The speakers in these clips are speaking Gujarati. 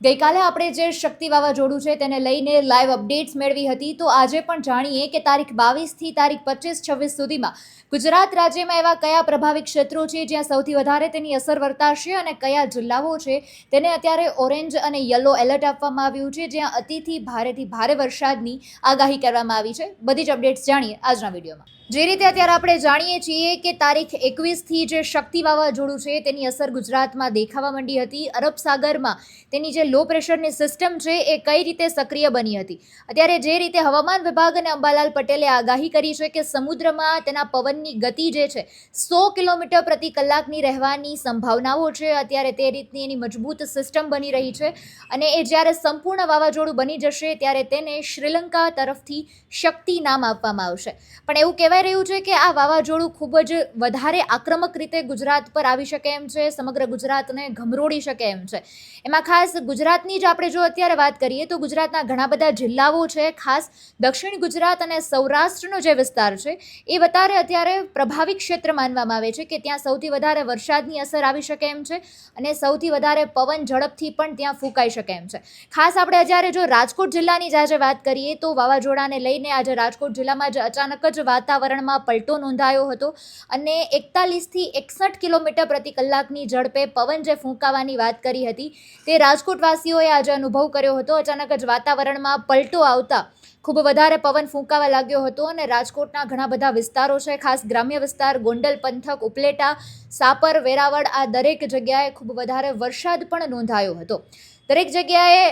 ગઈકાલે આપણે જે શક્તિ વાવાઝોડું છે તેને લઈને લાઈવ અપડેટ્સ મેળવી હતી, તો આજે પણ જાણીએ કે તારીખ બાવીસથી તારીખ પચીસ છવ્વીસ સુધીમાં ગુજરાત રાજ્યમાં એવા કયા પ્રભાવિત ક્ષેત્રો છે જ્યાં સૌથી વધારે તેની અસર વર્તાશે અને કયા જિલ્લાઓ છે તેને અત્યારે ઓરેન્જ અને યલો એલર્ટ આપવામાં આવ્યું છે, જ્યાં અતિથી ભારેથી ભારે વરસાદની આગાહી કરવામાં આવી છે. બધી જ અપડેટ્સ જાણીએ આજના વિડીયોમાં. જે રીતે અત્યારે આપણે જાણીએ છીએ કે તારીખ એકવીસથી જે શક્તિ વાવાઝોડું છે, તેની અસર ગુજરાતમાં દેખાવા માંડી હતી. અરબ સાગરમાં તેની જે લો પ્રેશરની સિસ્ટમ છે, એ કઈ રીતે સક્રિય બની હતી? અત્યારે જે રીતે હવામાન વિભાગ અને અંબાલાલ પટેલે આગાહી કરી છે કે સમુદ્રમાં તેના પવનની ગતિ જે છે, સો કિલોમીટર પ્રતિ કલાકની રહેવાની સંભાવનાઓ છે. અત્યારે તે રીતની એની મજબૂત સિસ્ટમ બની રહી છે અને એ જ્યારે સંપૂર્ણ વાવાઝોડું બની જશે, ત્યારે તેને શ્રીલંકા તરફથી શક્તિ નામ આપવામાં આવશે. પણ એવું કહેવાય રહ્યું છે કે આ વાવાઝોડું ખૂબ જ વધારે આક્રમક રીતે ગુજરાત પર આવી શકે એમ છે, સમગ્ર ગુજરાતને ગમરોડી શકે એમ છે. એમાં ખાસ ગુજરાતની જ આપણે જો અત્યારે વાત કરીએ તો ગુજરાતના ઘણા બધા જિલ્લાઓ છે, ખાસ દક્ષિણ ગુજરાત અને સૌરાષ્ટ્રનો જે વિસ્તાર છે, એ વધારે અત્યારે પ્રભાવિત ક્ષેત્ર માનવામાં આવે છે કે ત્યાં સૌથી વધારે વરસાદની અસર આવી શકે એમ છે અને સૌથી વધારે પવન ઝડપથી પણ ત્યાં ફૂંકાઈ શકે એમ છે. ખાસ આપણે જ્યારે જો રાજકોટ જિલ્લાની જ આજે વાત કરીએ તો વાવાઝોડાને લઈને આજે રાજકોટ જિલ્લામાં જ અચાનક જ વાતાવરણમાં પલટો નોંધાયો હતો અને એકતાલીસથી એકસઠ કિલોમીટર પ્રતિ કલાકની ઝડપે પવન જે ફૂંકાવાની વાત કરી હતી તે રાજકોટવાસીઓએ આજે અનુભવ કર્યો હતો. અચાનક જ વાતાવરણમાં પલટો આવતા ખૂબ વધારે પવન ફૂંકાવા લાગ્યો હતો અને રાજકોટના ઘણા બધા વિસ્તારો છે, ખાસ ગ્રામ્ય વિસ્તાર ગોંડલ, પંથક, ઉપલેટા, સાપર, વેરાવળ, આ દરેક જગ્યાએ ખૂબ વધારે વરસાદ પણ નોંધાયો હતો. દરેક જગ્યાએ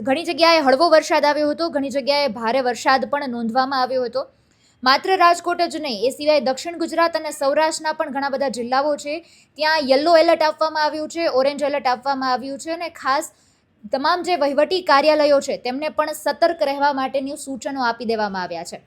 ઘણી જગ્યાએ હળવો વરસાદ આવ્યો હતો, ઘણી જગ્યાએ ભારે વરસાદ પણ નોંધવામાં આવ્યો હતો. માત્ર રાજકોટ જ નહીં, એ સિવાય દક્ષિણ ગુજરાત અને સૌરાષ્ટ્રના પણ ઘણા બધા જિલ્લાઓ છે. ત્યાં યલો એલર્ટ આપવામાં આવ્યું છે, ઓરેન્જ એલર્ટ આપવામાં આવ્યું છે અને ખાસ તમામ જે વહીવટી કાર્યાલયો છે, તેમને પણ સતર્ક રહેવા માટેની સૂચનો આપી દેવામાં આવ્યા છે.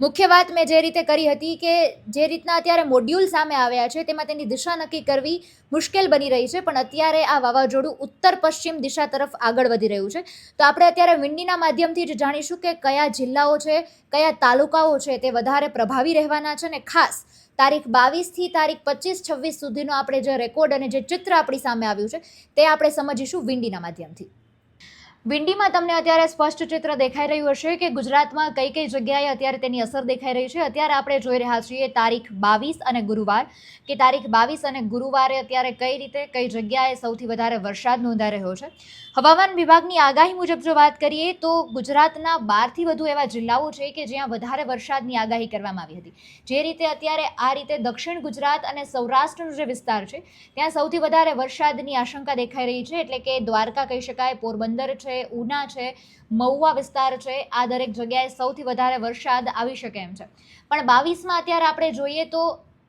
મુખ્ય વાત મેં જે રીતે કરી હતી કે જે રીતના અત્યારે મોડ્યુલ સામે આવ્યા છે, તેમાં તેની દિશા નક્કી કરવી મુશ્કેલ બની રહી છે, પણ અત્યારે આ વાવાઝોડું ઉત્તર પશ્ચિમ દિશા તરફ આગળ વધી રહ્યું છે. તો આપણે અત્યારે વિંડીના માધ્યમથી જ જાણીશું કે કયા જિલ્લાઓ છે, કયા તાલુકાઓ છે તે વધારે પ્રભાવી રહેવાના છે ને ખાસ તારીખ બાવીસથી તારીખ પચીસ છવ્વીસ સુધીનો આપણે જે રેકોર્ડ અને જે ચિત્ર આપણી સામે આવ્યું છે, તે આપણે સમજીશું વિંડીના માધ્યમથી. વિંડીમાં તમને અત્યારે સ્પષ્ટ ચિત્ર દેખાઈ રહ્યું હશે કે ગુજરાતમાં કઈ કઈ જગ્યાએ અત્યારે તેની અસર દેખાઈ રહી છે. અત્યારે આપણે જોઈ રહ્યા છીએ તારીખ બાવીસ અને ગુરુવાર. કે તારીખ બાવીસ અને ગુરુવારે અત્યારે કઈ રીતે, કઈ જગ્યાએ સૌથી વધારે વરસાદ નોંધાઈ રહ્યો છે? હવામાન વિભાગની આગાહી મુજબ જો વાત કરીએ તો ગુજરાતના બારથી વધુ એવા જિલ્લાઓ છે કે જ્યાં વધારે વરસાદની આગાહી કરવામાં આવી હતી. જે રીતે અત્યારે આ રીતે દક્ષિણ ગુજરાત અને સૌરાષ્ટ્રનો જે વિસ્તાર છે, ત્યાં સૌથી વધારે વરસાદની આશંકા દેખાઈ રહી છે. એટલે કે દ્વારકા કહી શકાય, પોરબંદર છે ઉના છે, મહુવા વિસ્તાર છે, આ દરેક જગ્યાએ સૌથી વધારે વરસાદ આવી શકે એમ છે. પણ બાવીસમાં અત્યારે આપણે જોઈએ તો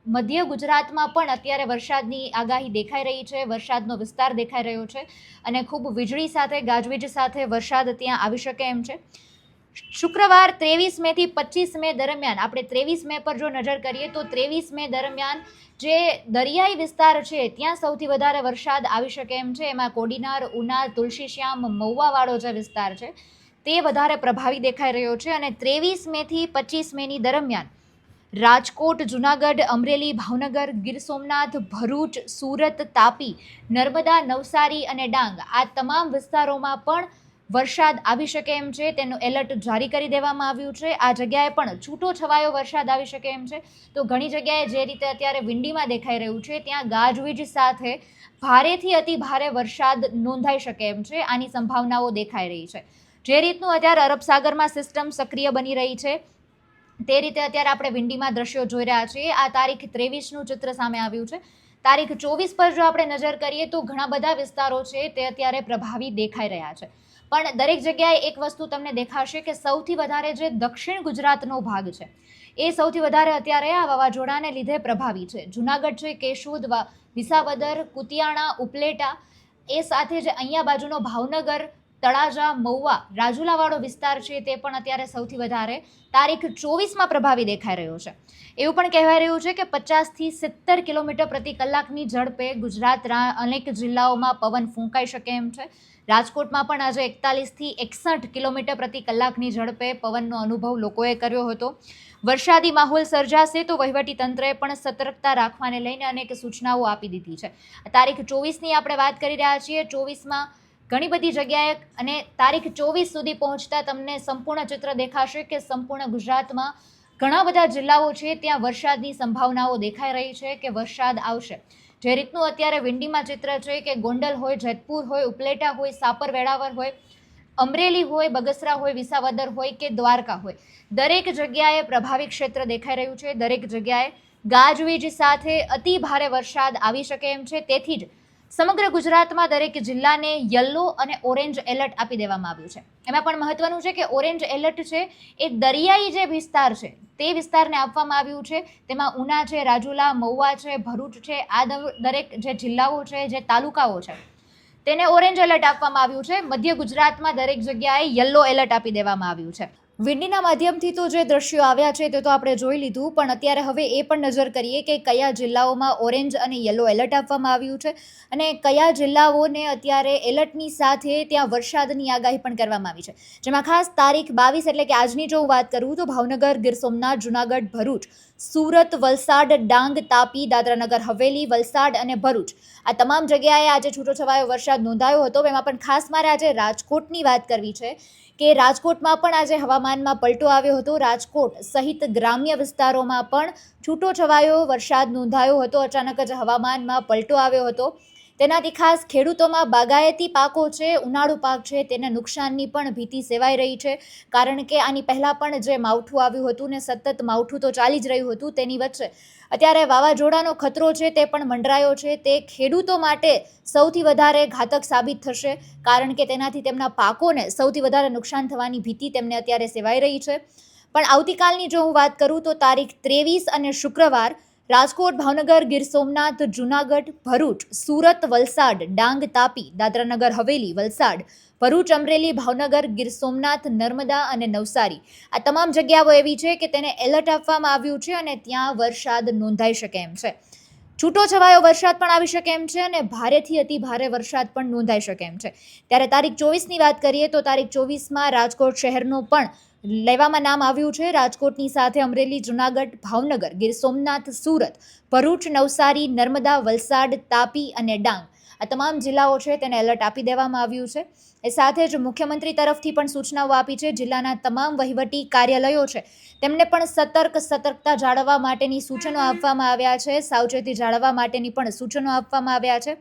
મધ્ય ગુજરાતમાં પણ અત્યારે વરસાદની આગાહી દેખાઈ રહી છે, વરસાદનો વિસ્તાર દેખાઈ રહ્યો છે અને ખૂબ વીજળી સાથે, ગાજવીજ સાથે વરસાદ ત્યાં આવી શકે એમ છે. શુક્રવાર ત્રેવીસ મે થી પચીસ મે દરમિયાન, આપણે ત્રેવીસ મે પર જો નજર કરીએ તો ત્રેવીસ મે દરમિયાન જે દરિયાઈ વિસ્તાર છે, ત્યાં સૌથી વધારે વરસાદ આવી શકે એમ છે. એમાં કોડીનાર ઉના તુલસીશ્યામ, મહુવાવાળો જે વિસ્તાર છે, તે વધારે પ્રભાવી દેખાઈ રહ્યો છે. અને ત્રેવીસ મેથી પચીસ મેની દરમિયાન રાજકોટ, જુનાગઢ, અમરેલી, ભાવનગર, ગીર સોમનાથ, ભરૂચ, સુરત, તાપી, નર્મદા, નવસારી અને ડાંગ આ તમામ વિસ્તારોમાં પણ વરસાદ આવી શકે એમ છે, તેનું એલર્ટ જારી કરી દેવામાં આવ્યું છે. આ જગ્યાએ પણ છૂટો છવાયો વરસાદ આવી શકે એમ છે. તો ઘણી જગ્યાએ જે રીતે અત્યારે વિંડીમાં દેખાઈ રહ્યું છે, ત્યાં ગાજવીજ સાથે ભારેથી અતિ ભારે વરસાદ નોંધાઈ શકે એમ છે. આની સંભાવનાઓ દેખાઈ રહી છે. જે રીતનું અત્યારે અરબ સાગરમાં સિસ્ટમ સક્રિય બની રહી છે, તે રીતે અત્યારે આપણે વિંડીમાં દ્રશ્યો જોઈ રહ્યા છીએ. આ તારીખ ત્રેવીસનું ચિત્ર સામે આવ્યું છે. તારીખ ચોવીસ પર જો આપણે નજર કરીએ તો ઘણા બધા વિસ્તારો છે, તે અત્યારે પ્રભાવી દેખાઈ રહ્યા છે. પણ દરેક જગ્યાએ એક વસ્તુ તમને દેખાશે કે સૌથી વધારે જે દક્ષિણ ગુજરાતનો ભાગ છે, એ સૌથી વધારે અત્યારે આ વાવાઝોડાને લીધે પ્રભાવી છે. જુનાગઢ છે, કેશોદ વિસાવદર, કુતિયાણા, ઉપલેટા, એ સાથે જ અહીંયા બાજુનો ભાવનગર તળાજા, મહુવા રાજુલાવાળો વિસ્તાર છે તે પણ અત્યારે સૌથી વધારે તારીખ ચોવીસમાં પ્રભાવી દેખાઈ રહ્યો છે. એવું પણ કહેવાય રહ્યું છે કે પચાસથી સિત્તેર કિલોમીટર પ્રતિ કલાકની ઝડપે ગુજરાતના અનેક જિલ્લાઓમાં પવન ફૂંકાઈ શકે એમ છે. રાજકોટમાં પણ આજે એકતાલીસથી એકસઠ કિલોમીટર પ્રતિ કલાકની ઝડપે પવનનો અનુભવ લોકોએ કર્યો હતો. વરસાદી માહોલ સર્જાશે તો તંત્રએ પણ સતર્કતા રાખવાને લઈને અનેક સૂચનાઓ આપી દીધી છે. તારીખ ચોવીસની આપણે વાત કરી રહ્યા છીએ. ચોવીસમાં ઘણી બધી જગ્યાએ અને તારીખ ચોવીસ સુધી પહોંચતા તમને સંપૂર્ણ ચિત્ર દેખાશે કે સંપૂર્ણ ગુજરાતમાં ઘણા બધા જિલ્લાઓ છે, ત્યાં વરસાદની સંભાવનાઓ દેખાઈ રહી છે કે વરસાદ આવશે. જે રીતનું અત્યારે વિંડીમાં ચિત્ર છે કે ગોંડલ હોય, જેતપુર હોય, ઉપલેટા હોય સાપર વેળાવર હોય, અમરેલી હોય, બગસરા હોય, વિસાવદર હોય કે દ્વારકા હોય. દરેક જગ્યાએ પ્રભાવિત ક્ષેત્ર દેખાઈ રહ્યું છે. દરેક જગ્યાએ ગાજવીજ સાથે અતિ ભારે વરસાદ આવી શકે એમ છે. તેથી જ સમગ્ર ગુજરાતમાં દરેક જિલ્લાને યલો અને ઓરેન્જ એલર્ટ આપી દેવામાં આવ્યું છે. એમાં પણ મહત્વનું છે કે ઓરેન્જ એલર્ટ છે એ દરિયાઈ જે વિસ્તાર છે, તે વિસ્તારને આપવામાં આવ્યું છે. તેમાં ઉના છે, રાજુલા, મહુવા છે, ભરૂચ છે, આ દરેક જે જિલ્લાઓ છે, જે તાલુકાઓ છે, તેને ઓરેન્જ એલર્ટ આપવામાં આવ્યું છે. મધ્ય ગુજરાતમાં દરેક જગ્યાએ યલો એલર્ટ આપી દેવામાં આવ્યું છે. વિંડીના માધ્યમથી તો જે દ્રશ્યો આવ્યા છે તે તો આપણે જોઈ લીધું, પણ અત્યારે હવે એ પણ નજર કરીએ કે કયા જિલ્લાઓમાં ઓરેન્જ અને યલો એલર્ટ આપવામાં આવ્યું છે અને કયા જિલ્લાઓને અત્યારે એલર્ટની સાથે ત્યાં વરસાદની આગાહી પણ કરવામાં આવી છે. જેમાં ખાસ તારીખ બાવીસ એટલે કે આજની જો હું વાત કરું તો ભાવનગર, ગીર સોમનાથ, જુનાગઢ, ભરૂચ, સુરત, વલસાડ, ડાંગ, તાપી, દાદરાનગર, હવેલી, વલસાડ અને ભરૂચ. આ તમામ જગ્યાએ આજે છૂટોછવાયો વરસાદ નોંધાયો હતો, એમાં પણ ખાસ મારે આજે રાજકોટની વાત કરવી છે. કે રાજકોટમાં પણ આજે હવામાનમાં પલટો આવ્યો હતો. રાજકોટ સહિત ગ્રામ્ય વિસ્તારોમાં પણ છૂટો છવાયો, વરસાદ નોંધાયો હતો. અચાનક જ હવામાનમાં પલટો આવ્યો હતો. તેનાથી ખાસ ખેડૂતોમાં બાગાયતી પાકો છે, ઉનાળુ પાક છે, તેને નુકસાનની પણ ભીતિ સેવાઈ રહી છે. કારણ કે આની પહેલાં પણ જે માવઠું આવ્યું હતું ને સતત માવઠું તો ચાલી જ રહ્યું હતું તેની વચ્ચે. અત્યારે વાવાઝોડાનો ખતરો છે તે પણ મંડરાયો છે. તે ખેડૂતો માટે સૌથી વધારે ઘાતક સાબિત થશે, કારણ કે તેનાથી તેમના પાકોને સૌથી વધારે નુકસાન થવાની ભીતિ તેમને અત્યારે સેવાઈ રહી છે. પણ આવતીકાલની જો હું વાત કરું તો તારીખ ત્રેવીસ અને શુક્રવાર રાજકોટ, ભાવનગર, ગીર સોમનાથ, જુનાગઢ, ભરૂચ, સુરત, વલસાડ, ડાંગ, તાપી, દાદરાનગર, હવેલી, વલસાડ, ભરૂચ, અમરેલી, ભાવનગર, ગીર સોમનાથ, નર્મદા અને નવસારી. આ તમામ જગ્યાઓ એવી છે કે તેને એલર્ટ આપવામાં આવ્યું છે અને ત્યાં વરસાદ નોંધાઈ શકે એમ છે. છૂટો છવાયો વરસાદ પણ આવી શકે એમ છે અને ભારેથી અતિ ભારે વરસાદ પણ નોંધાઈ શકે એમ છે. ત્યારે તારીખ ચોવીસની વાત કરીએ તો તારીખ ચોવીસમાં રાજકોટ શહેરનો પણ લેવામાં નામ આવ્યું છે. રાજકોટની સાથે અમરેલી, જુનાગઢ, ભાવનગર, ગીર સોમનાથ, સુરત, ભરૂચ, નવસારી, નર્મદા, વલસાડ, તાપી અને ડાંગ આ તમામ જિલ્લાઓ છે તેને એલર્ટ આપી દેવામાં આવ્યું છે. એ સાથે જ મુખ્યમંત્રી તરફથી પણ સૂચનાઓ આપી છે. જિલ્લાના તમામ વહીવટી કાર્યાલયો છે તેમને પણ સતર્ક, સતર્કતા જાળવવા માટેની સૂચનો આપવામાં આવ્યા છે. સાવચેતી જાળવવા માટેની પણ સૂચનો આપવામાં આવ્યા છે.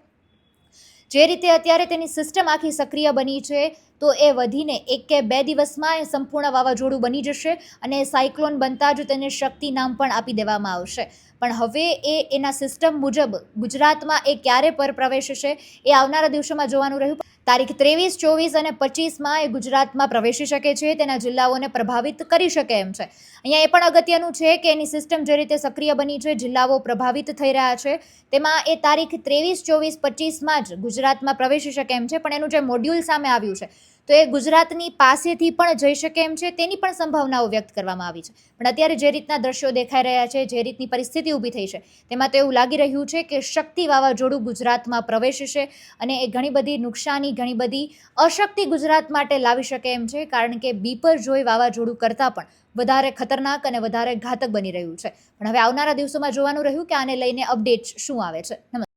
જે રીતે અત્યારે તેની સિસ્ટમ આખી સક્રિય બની છે તો એ વધીને એક કે બે દિવસમાં એ સંપૂર્ણ વાવાઝોડું બની જશે અને સાયક્લોન બનતા જ તેને શક્તિ નામ પણ આપી દેવામાં આવશે. પણ હવે એ એના સિસ્ટમ મુજબ ગુજરાતમાં એ ક્યારે પર પ્રવેશશે એ આવનારા દિવસોમાં જોવાનું રહ્યું. તારીખ ત્રેવીસ, ચોવીસ અને પચીસમાં એ ગુજરાતમાં પ્રવેશી શકે છે, તેના જિલ્લાઓને પ્રભાવિત કરી શકે એમ છે. અહીંયા એ પણ અગત્યનું છે કે એની સિસ્ટમ જે રીતે સક્રિય બની છે, જિલ્લાઓ પ્રભાવિત થઈ રહ્યા છે, તેમાં એ તારીખ ત્રેવીસ, ચોવીસ, પચીસમાં જ ગુજરાતમાં પ્રવેશી શકે એમ છે, પણ એનું જે મોડ્યુલ સામે આવ્યું છે તો એ ગુજરાતની પાસેથી પણ જઈ શકે એમ છે, તેની પણ સંભાવનાઓ વ્યક્ત કરવામાં આવી છે. પણ અત્યારે જે રીતના દ્રશ્યો દેખાઈ રહ્યા છે, જે રીતની પરિસ્થિતિ ઊભી થઈ છે, તેમાં તો એવું લાગી રહ્યું છે કે શક્તિ વાવાઝોડું ગુજરાતમાં પ્રવેશશે અને એ ઘણી બધી નુકસાની, ઘણી બધી અશક્તિ ગુજરાત માટે લાવી શકે એમ છે, કારણ કે બીપર જોઈ વાવાઝોડું કરતાં પણ વધારે ખતરનાક અને વધારે ઘાતક બની રહ્યું છે. પણ હવે આવનારા દિવસોમાં જોવાનું રહ્યું કે આને લઈને અપડેટ શું આવે છે.